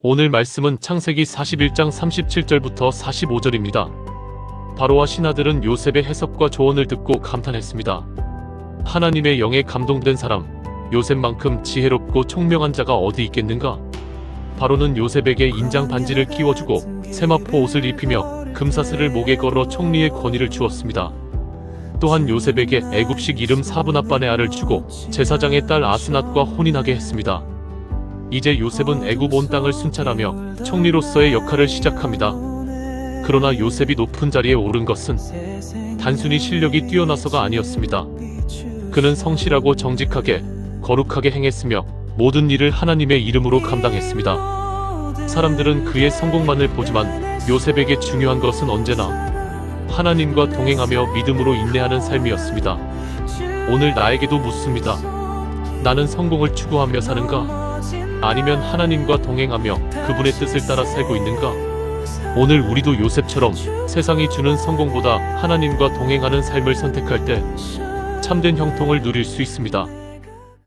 오늘 말씀은 창세기 41장 37절부터 45절입니다. 바로와 신하들은 요셉의 해석과 조언을 듣고 감탄했습니다. 하나님의 영에 감동된 사람, 요셉만큼 지혜롭고 총명한 자가 어디 있겠는가? 바로는 요셉에게 인장 반지를 끼워주고 세마포 옷을 입히며 금사슬을 목에 걸어 총리의 권위를 주었습니다. 또한 요셉에게 애굽식 이름 알을 주고 제사장의 딸 아스낫과 혼인하게 했습니다. 이제 요셉은 애굽 온 땅을 순찰하며 총리로서의 역할을 시작합니다. 그러나 요셉이 높은 자리에 오른 것은 단순히 실력이 뛰어나서가 아니었습니다. 그는 성실하고 정직하게 거룩하게 행했으며 모든 일을 하나님의 이름으로 감당했습니다. 사람들은 그의 성공만을 보지만 요셉에게 중요한 것은 언제나 하나님과 동행하며 믿음으로 인내하는 삶이었습니다. 오늘 나에게도 묻습니다. 나는 성공을 추구하며 사는가? 아니면 하나님과 동행하며 그분의 뜻을 따라 살고 있는가? 오늘 우리도 요셉처럼 세상이 주는 성공보다 하나님과 동행하는 삶을 선택할 때 참된 형통을 누릴 수 있습니다.